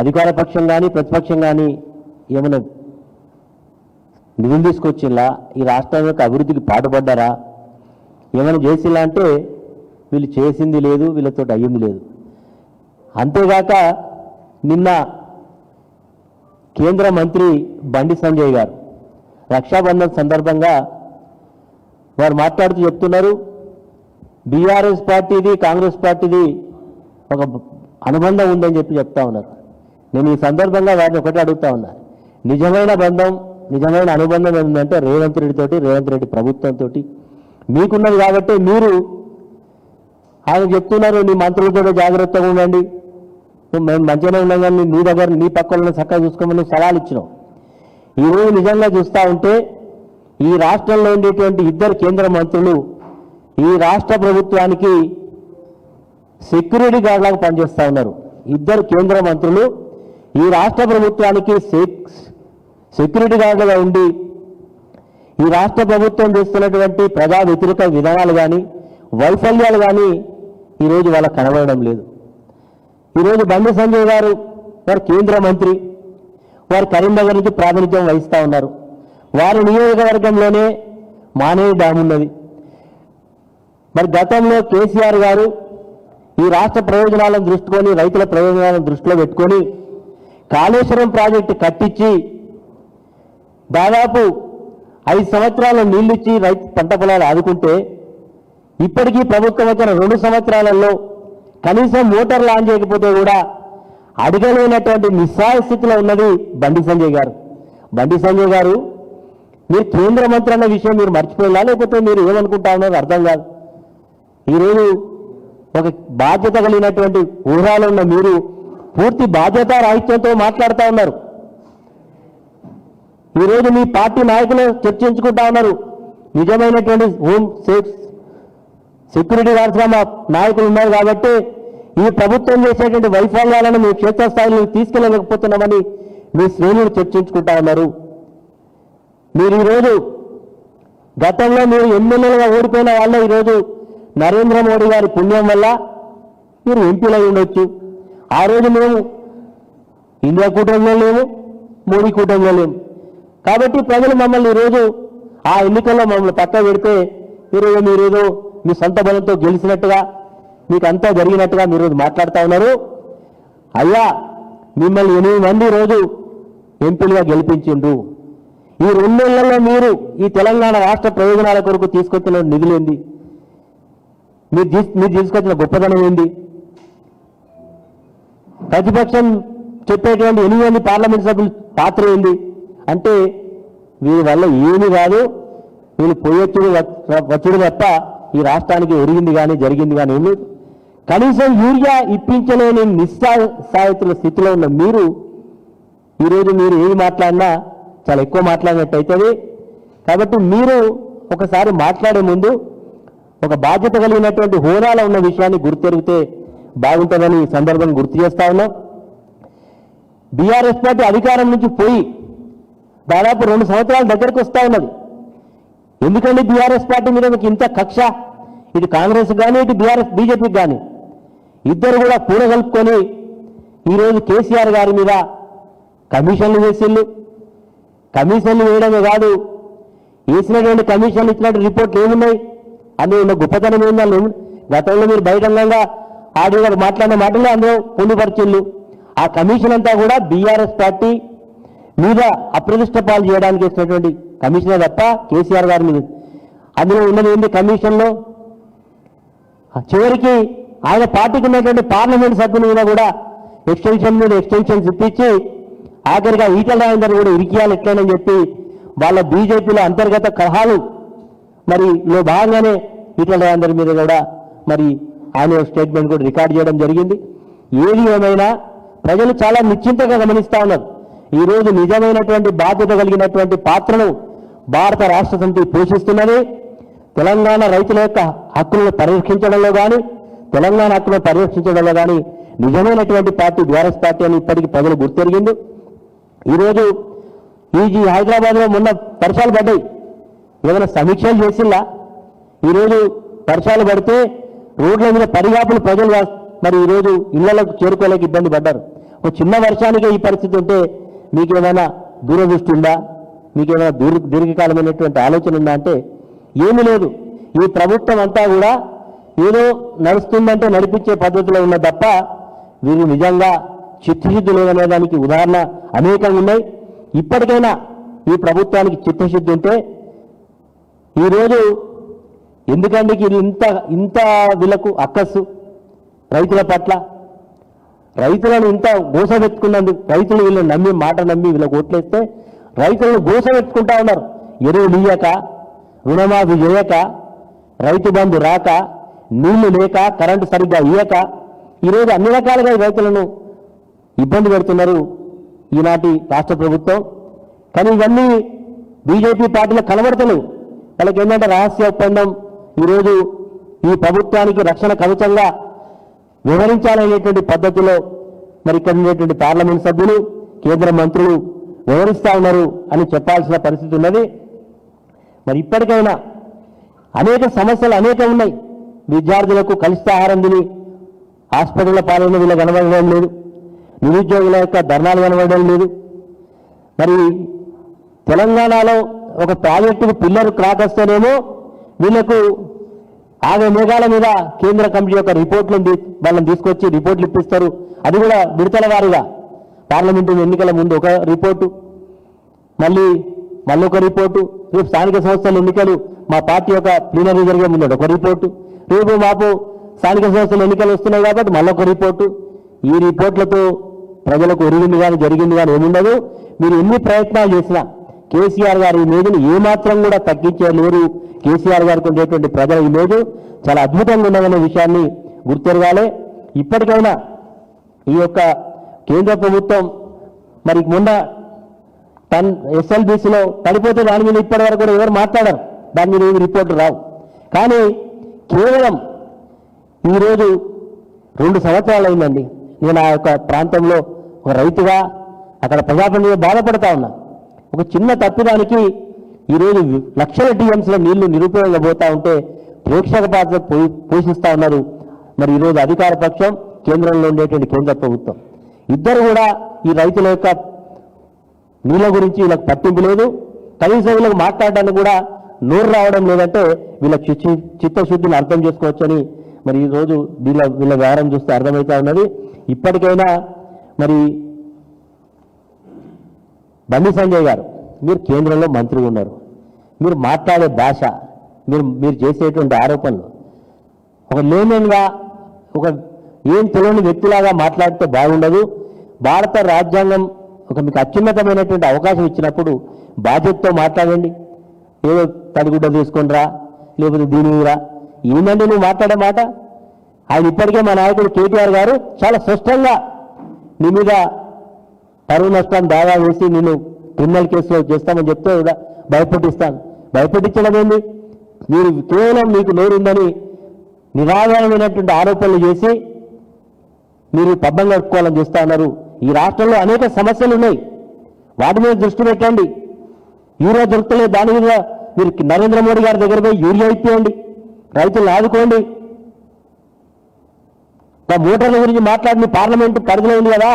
అధికార పక్షం కానీ ప్రతిపక్షం కానీ ఏమైనా నిధులు తీసుకొచ్చిల్లా ఈ రాష్ట్రం యొక్క అభివృద్ధికి పాటుపడ్డారా? ఏమైనా చేసిలా అంటే వీళ్ళు చేసింది లేదు వీళ్ళతో అయ్యింది లేదు. అంతేగాక నిన్న కేంద్ర మంత్రి బండి సంజయ్ గారు రక్షాబంధన్ సందర్భంగా వారు మాట్లాడుతూ చెప్తున్నారు బీఆర్ఎస్ పార్టీది కాంగ్రెస్ పార్టీది ఒక అనుబంధం ఉందని చెప్పి చెప్తా ఉన్నారు. నేను ఈ సందర్భంగా వారిని ఒకటి అడుగుతా ఉన్నా. నిజమైన బంధం నిజమైన అనుబంధం ఏంటంటే రేవంత్ రెడ్డితోటి రేవంత్ రెడ్డి ప్రభుత్వంతో మీకున్నది కాబట్టి మీరు ఆయన చెప్తున్నారు నీ మంత్రులతో జాగ్రత్తగా ఉండండి. నువ్వు మేము మంచిగానే ఉన్నాం కానీ నీ దగ్గర నీ పక్కన చక్కగా చూసుకోమని సలహాలు ఇచ్చినావు ఈరోజు నిజంగా చూస్తూ ఉంటే ఈ రాష్ట్రంలో ఉండేటువంటి ఇద్దరు కేంద్ర మంత్రులు ఈ రాష్ట్ర ప్రభుత్వానికి సెక్యూరిటీ గార్డులాగా పనిచేస్తూ ఉన్నారు. ఇద్దరు కేంద్ర మంత్రులు ఈ రాష్ట్ర ప్రభుత్వానికి సెక్యూరిటీ గార్డులుగా ఉండి ఈ రాష్ట్ర ప్రభుత్వం చేస్తున్నటువంటి ప్రజా వ్యతిరేక విధానాలు కానీ వైఫల్యాలు కానీ ఈరోజు వాళ్ళ కనబడడం లేదు. ఈరోజు బండి సంజయ్ గారు వారు కేంద్ర మంత్రి వారు కరీంనగర్ నుంచి ప్రాతినిధ్యం వహిస్తూ ఉన్నారు. వారి నియోజకవర్గంలోనే మానేవి డ్యామ్ ఉన్నది. మరి గతంలో కేసీఆర్ గారు ఈ రాష్ట్ర ప్రయోజనాలను దృష్టికొని రైతుల ప్రయోజనాలను దృష్టిలో పెట్టుకొని కాళేశ్వరం ప్రాజెక్టు కట్టించి దాదాపు ఐదు సంవత్సరాలు నీళ్ళిచ్చి రైతు పంట పొలాలు ఆదుకుంటే ఇప్పటికీ ప్రభుత్వం వచ్చిన రెండు సంవత్సరాలలో కనీసం మోటార్ లాంచ్ చేయకపోతే కూడా అడగలేనటువంటి నిస్సాయ స్థితిలో ఉన్నది బండి సంజయ్ గారు. బండి సంజయ్ గారు మీరు కేంద్ర మంత్రి అన్న విషయం మీరు మర్చిపోయినా లేకపోతే మీరు ఏమనుకుంటా ఉన్నది అర్థం కాదు. ఈరోజు ఒక బాధ్యత కలిగినటువంటి ఊహాలో ఉన్న మీరు పూర్తి బాధ్యత రాహిత్యంతో మాట్లాడుతూ ఉన్నారు. ఈరోజు మీ పార్టీ నాయకులు చర్చించుకుంటా ఉన్నారు. నిజమైనటువంటి హోమ్ సేఫ్ సెక్యూరిటీ గార్డ్స్గా మా నాయకులు ఉన్నారు కాబట్టి ఈ ప్రభుత్వం చేసేటువంటి వైఫల్యాలను మీ క్షేత్రస్థాయిలో తీసుకెళ్ళలేకపోతున్నామని మీ శ్రేణులు చర్చించుకుంటా ఉన్నారు. మీరు ఈరోజు గతంలో మీరు ఎమ్మెల్యేలుగా ఓడిపోయిన వాళ్ళే ఈరోజు నరేంద్ర మోడీ గారి పుణ్యం వల్ల మీరు ఎంపీలై ఉండొచ్చు. ఆ రోజు మేము ఇండియా కూటమిలో లేము మోడీ కూటమిలో లేము. కాబట్టి ప్రజలు మమ్మల్ని ఈరోజు ఆ ఎన్నికల్లో మమ్మల్ని పక్క పెడితే ఈరోజు మీరేదో మీ సొంత బలంతో గెలిచినట్టుగా మీకు అంతా జరిగినట్టుగా మీరు మాట్లాడుతూ ఉన్నారు. అయ్యా మిమ్మల్ని ఎనిమిది మంది రోజు ఎంపీలుగా గెలిపించిండ్రు. ఈ రెండు నెలల్లో మీరు ఈ తెలంగాణ రాష్ట్ర ప్రయోజనాల కొరకు తీసుకొచ్చిన నిధులేంది? మీరు మీరు తీసుకొచ్చిన గొప్పదనం ఏంది? ప్రతిపక్షం చెప్పేటువంటి ఎనిమిది పార్లమెంట్ సభ్యుల పాత్ర ఏంది? అంటే వీరి వల్ల ఏమి కాదు. వీళ్ళు పోయొచ్చుడు వచ్చుడు తప్ప ఈ రాష్ట్రానికి ఒరిగింది కానీ జరిగింది కానీ ఏం లేదు. కనీసం యూరియా ఇప్పించలేని నిస్సాయితుల స్థితిలో ఉన్న మీరు ఈరోజు మీరు ఏది మాట్లాడినా చాలా ఎక్కువ మాట్లాడినట్టు అవుతుంది కాబట్టి మీరు ఒకసారి మాట్లాడే ముందు ఒక బాధ్యత కలిగినటువంటి హోదాలో ఉన్న విషయాన్ని గుర్తెరిగితే బాగుంటుందని ఈ సందర్భం గుర్తు చేస్తా ఉన్నాం. బీఆర్ఎస్ పార్టీ అధికారం నుంచి పోయి దాదాపు రెండు సంవత్సరాల దగ్గరకు వస్తా ఉన్నది. ఎందుకండి బీఆర్ఎస్ పార్టీ మీద మీకు ఇంత కక్ష? ఇటు కాంగ్రెస్ కానీ ఇటు బీఆర్ఎస్ బీజేపీకి కానీ ఇద్దరు కూడా కూడగలుపుకొని ఈరోజు కేసీఆర్ గారి మీద కమిషన్లు వేసిళ్ళు. కమిషన్లు వేయడమే కాదు వేసినటువంటి కమిషన్లు ఇచ్చినటువంటి రిపోర్ట్లు ఏమున్నాయి? అందులో ఉన్న గొప్పతనం ఏంది గతంలో మీరు బహిరంగంగా ఆడి గారు మాట్లాడిన మాటలే అందులో పొందుపరిచిళ్ళు. ఆ కమిషన్ అంతా కూడా బీఆర్ఎస్ పార్టీ మీద అప్రతిష్ట పాలు చేయడానికి ఇచ్చినటువంటి కమిషనే తప్ప కేసీఆర్ గారి మీద. అందులో ఉన్నది ఏంటి కమిషన్లో? చివరికి ఆయన పార్టీకి ఉన్నటువంటి పార్లమెంట్ సభ్యుల మీద కూడా ఎక్స్టెన్షన్ మీద ఎక్స్టెన్షన్స్ ఇప్పించి ఆఖరిగా ఈటల రాజేందర్ కూడా ఇరికియాలి ఎట్లనని చెప్పి వాళ్ళ బీజేపీలో అంతర్గత కలహాలు మరి లో భాగంగానే ఈటల రాజేందర్ మీద కూడా మరి ఆయన స్టేట్మెంట్ కూడా రికార్డ్ చేయడం జరిగింది. ఏది ఏమైనా ప్రజలు చాలా నిశ్చింతగా గమనిస్తా ఉన్నారు. ఈరోజు నిజమైనటువంటి బాధ్యత కలిగినటువంటి పాత్రను భారత రాష్ట్ర సమితి పోషిస్తున్నది. తెలంగాణ రైతుల యొక్క హక్కులను పరిరక్షించడంలో కానీ తెలంగాణ హక్కులను పరిరక్షించడంలో కానీ నిజమైనటువంటి పార్టీ బీఆర్ఎస్ పార్టీ అని ఇప్పటికీ ప్రజలు గుర్తెరిగింది. ఈరోజు ఈజీ హైదరాబాద్లో మొన్న వర్షాలు పడ్డాయి. ఏదైనా సమీక్షలు చేసిందా ఈరోజు వర్షాలు పడితే రోడ్ల మీద పరిగాపులు ప్రజలు మరి ఈరోజు ఇళ్ళకు చేరుకోలేక ఇబ్బంది పడ్డారు. ఒక చిన్న వర్షానికే ఈ పరిస్థితి ఉంటే మీకేమైనా దూరదృష్టి ఉందా? మీకేమైనా దూర దీర్ఘకాలమైనటువంటి ఆలోచన ఉందా అంటే ఏమీ లేదు. ఈ ప్రభుత్వం అంతా కూడా ఏదో నడుస్తుందంటే నడిపించే పద్ధతిలో ఉన్న తప్ప వీరు నిజంగా చిత్తశుద్ధి లేదనే దానికి ఉదాహరణ అనేకంగా ఉన్నాయి. ఇప్పటికైనా ఈ ప్రభుత్వానికి చిత్తశుద్ధి ఉంటే ఈరోజు ఎందుకంటే వీళ్ళు ఇంత ఇంత వీళ్ళకు అక్కస్సు రైతుల పట్ల. రైతులను ఇంత గోసపెట్టుకున్నందుకు రైతులు వీళ్ళని నమ్మి మాట నమ్మి వీళ్ళకు ఓట్లేస్తే రైతులను గోసపెట్టుకుంటా ఉన్నారు. ఎరువులు ఇయ్యక రుణమాఫీ చేయక రైతు బంధు రాక నీళ్ళు లేక కరెంటు సరిగ్గా ఇయ్యక ఈరోజు అన్ని రకాలుగా రైతులను ఇబ్బంది పెడుతున్నారు ఈనాటి రాష్ట్ర ప్రభుత్వం. కానీ ఇవన్నీ బీజేపీ పార్టీలో కనబడతలేవు. వాళ్ళకి ఏంటంటే రహస్య ఒప్పందం ఈరోజు ఈ ప్రభుత్వానికి రక్షణ కవచంగా వివరించాలనేటువంటి పద్ధతిలో మరి ఇక్కడ ఉండేటువంటి పార్లమెంట్ సభ్యులు కేంద్ర మంత్రులు వివరిస్తా ఉన్నారు అని చెప్పాల్సిన పరిస్థితి ఉన్నది. మరి ఇప్పటికైనా అనేక సమస్యలు అనేక ఉన్నాయి. విద్యార్థులకు ఆహారం తిని హాస్పిటల్ పాలన వీళ్ళు కనబడడం లేదు. నిరుద్యోగుల యొక్క ధర్నాలు కనబడడం లేదు. మరి తెలంగాణలో ఒక ప్రాజెక్టుకు పిల్లలు క్రాక్ వస్తేనేమో వీళ్ళకు ఆగ మేఘాల మీద కేంద్ర కమిటీ యొక్క రిపోర్ట్లను వాళ్ళని తీసుకొచ్చి రిపోర్ట్లు ఇప్పిస్తారు. అది కూడా విడతల వారీగా. పార్లమెంటు ఎన్నికల ముందు ఒక రిపోర్టు మళ్ళీ మళ్ళీ ఒక రిపోర్టు రేపు స్థానిక సంస్థల ఎన్నికలు మా పార్టీ యొక్క ప్లీనరీ జరిగే ముందు ఒక రిపోర్టు. రేపు మాపు స్థానిక సంస్థల ఎన్నికలు వస్తున్నాయి కాబట్టి మళ్ళొక రిపోర్టు. ఈ రిపోర్ట్లతో ప్రజలకు ఒరిగింది కానీ జరిగింది కానీ ఏముండదు. మీరు ఎన్ని ప్రయత్నాలు చేసినా కేసీఆర్ గారి ఇమేజ్ని ఏమాత్రం కూడా తగ్గించలేరు. కేసీఆర్ గారికి ఉండేటువంటి ప్రజల ఇమేజ్ చాలా అద్భుతంగా ఉన్నదనే విషయాన్ని గుర్తెరగాలి. ఇప్పటికైనా ఈ యొక్క కేంద్ర ప్రభుత్వం మరి మొన్న టన్ ఎస్ఎల్బీసీలో పడిపోతే దాని మీద ఇప్పటి వరకు కూడా ఎవరు మాట్లాడరు. దాని మీద ఏమి రిపోర్టు రావు. కానీ కేవలం ఈరోజు రెండు సంవత్సరాలు అయిందండి. నేను ఆ యొక్క ప్రాంతంలో ఒక రైతుగా అక్కడ ప్రజాప్రతినిధిగా బాధపడతా ఉన్నా. ఒక చిన్న తప్పిదానికి ఈరోజు లక్షల టీఎంసీల నీళ్ళు నిరుపయోగంగా పోతా ఉంటే ప్రేక్షక పాత్ర పోషిస్తూ ఉన్నారు. మరి ఈరోజు అధికార పక్షం కేంద్రంలో ఉండేటువంటి కేంద్ర ప్రభుత్వం. ఇద్దరు కూడా ఈ రైతుల యొక్క నీళ్ళ గురించి వీళ్ళకి పట్టింపు లేదు. కనీసం వీళ్ళకి మాట్లాడడానికి కూడా నోరు రావడం లేదంటే వీళ్ళ చిచ్చి చిత్తశుద్ధిని అర్థం చేసుకోవచ్చని మరి ఈరోజు వీళ్ళ వీళ్ళ వ్యవహారం చూస్తే అర్థమవుతా ఉన్నది. ఇప్పటికైనా మరి బండి సంజయ్ గారు మీరు కేంద్రంలో మంత్రి ఉన్నారు. మీరు మాట్లాడే భాష మీరు మీరు చేసేటువంటి ఆరోపణలు ఒక లేమన్గా ఒక ఏం తెలియని వ్యక్తిలాగా మాట్లాడితే బాగుండదు. భారత రాజ్యాంగం ఒక మీకు అత్యున్నతమైనటువంటి అవకాశం ఇచ్చినప్పుడు బాధ్యతతో మాట్లాడండి. ఏదో తడిగుడ్డ తీసుకొని లేకపోతే దీని రా. ఏందండి నువ్వు మాట్లాడే మాట? ఆయన ఇప్పటికే మా నాయకుడు కేటీఆర్ గారు చాలా స్పష్టంగా నీ మీద పరువు నష్టం దావా వేసి నేను క్రిమినల్ కేసులో చేస్తామని చెప్తే కూడా భయపెట్టించడం ఏంది మీరు కేవలం మీకు నోరుందని నిరాధారమైనటువంటి ఆరోపణలు చేసి మీరు పబ్బం కట్టుకోవాలని చూస్తా ఉన్నారు ఈ రాష్ట్రంలో అనేక సమస్యలు ఉన్నాయి. వాటి మీద దృష్టి పెట్టండి. యూరియా దొరకలేదు దాని మీద మీరు నరేంద్ర మోడీ గారి దగ్గర పోయి యూరియా ఇప్పియండి. రైతులను ఆదుకోండి. మా మోటార్ల గురించి మాట్లాడిన పార్లమెంటు పరిధిలో ఉంది కదా.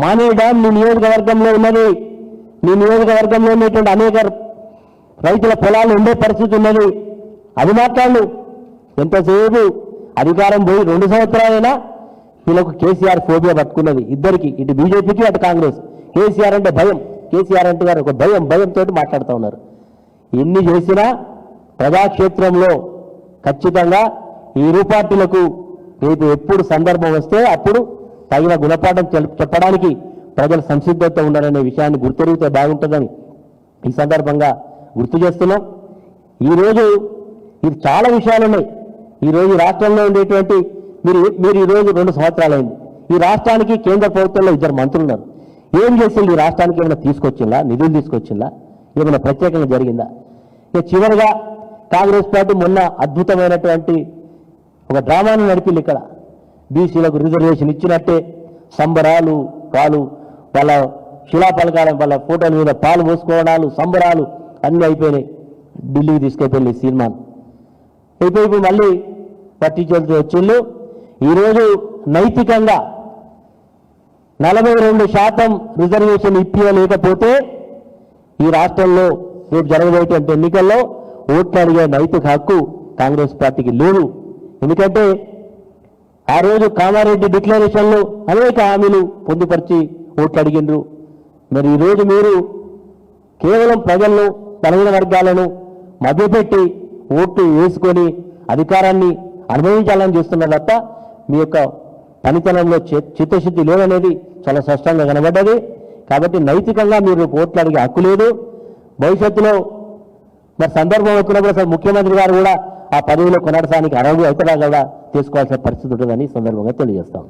మానే డ్యామ్ నీ నియోజకవర్గంలో ఉన్నది. నీ నియోజకవర్గంలో ఉన్నటువంటి అనేక రైతుల పొలాలు ఉండే పరిస్థితి ఉన్నది. అది మాట్లాడు. ఎంతసేపు అధికారం పోయి రెండు సంవత్సరాలైనా వీళ్ళకు కేసీఆర్ ఫోబియా పట్టుకున్నది. ఇద్దరికి ఇటు బీజేపీకి అటు కాంగ్రెస్. కేసీఆర్ అంటే భయం. కేసీఆర్ అంటే గారు ఒక భయం భయంతో మాట్లాడుతూ ఉన్నారు. ఎన్ని చేసినా ప్రజాక్షేత్రంలో ఖచ్చితంగా ఈ ఇరు పార్టీలకు రేపు ఎప్పుడు సందర్భం వస్తే అప్పుడు తగిన గుణపాఠం చెప్పడానికి ప్రజలు సంసిద్ధత ఉండాలనే విషయాన్ని గుర్తెరిగితే బాగుంటుందని ఈ సందర్భంగా గుర్తు చేస్తున్నాం. ఈరోజు ఇది చాలా విషయాలు ఉన్నాయి ఈరోజు రాష్ట్రంలో ఉండేటువంటి మీరు మీరు ఈరోజు రెండు సంవత్సరాలైంది. ఈ రాష్ట్రానికి కేంద్ర ప్రభుత్వంలో ఇద్దరు మంత్రులు ఉన్నారు ఏం చేసింది? ఈ రాష్ట్రానికి ఏమైనా తీసుకొచ్చిందా? నిధులు తీసుకొచ్చిందా? ఏమైనా ప్రత్యేకంగా జరిగిందా? ఇక చివరిగా కాంగ్రెస్ పార్టీ మొన్న అద్భుతమైనటువంటి ఒక డ్రామాను నడిపింది ఇక్కడ. బీసీలకు రిజర్వేషన్ ఇచ్చినట్టే సంబరాలు పాలు వాళ్ళ శిలాపలకాల వాళ్ళ ఫోటోల మీద పాలు పోసుకోవడాలు సంబరాలు అన్నీ అయిపోయినాయి. ఢిల్లీకి తీసుకెళ్ళి సినిమా. అయిపోయి ఇప్పుడు మళ్ళీ పట్టించేది వచ్చిళ్ళు ఈరోజు నైతికంగా నలభై రెండు శాతం రిజర్వేషన్ ఇప్పించలేకపోతే ఈ రాష్ట్రంలో రేపు జరగబోయేటువంటి ఎన్నికల్లో ఓట్లు అడిగే నైతిక హక్కు కాంగ్రెస్ పార్టీకి లేదు. ఎందుకంటే ఆ రోజు కామారెడ్డి డిక్లరేషన్లో అనేక హామీలు పొందుపరిచి ఓట్లు అడిగిండ్రు. మరి ఈరోజు మీరు కేవలం ప్రజల్లో బలహీన వర్గాలను మధ్యపెట్టి ఓట్లు వేసుకొని అధికారాన్ని అనుభవించాలని చూస్తున్నారు తప్ప మీ యొక్క పనితనంలో చి- చిత్తశుద్ధి లేదనేది చాలా స్పష్టంగా కనబడ్డది. కాబట్టి నైతికంగా మీరు ఓట్లు అడిగే హక్కు లేదు. భవిష్యత్తులో మరి సందర్భం వచ్చినప్పుడు అసలు ముఖ్యమంత్రి గారు కూడా ఆ పదవిలో కొనడానికి అర్హుడు అవుతారా కూడా తీసుకోవాల్సిన పరిస్థితి ఉంటుందని సందర్భంగా తెలియజేస్తాం.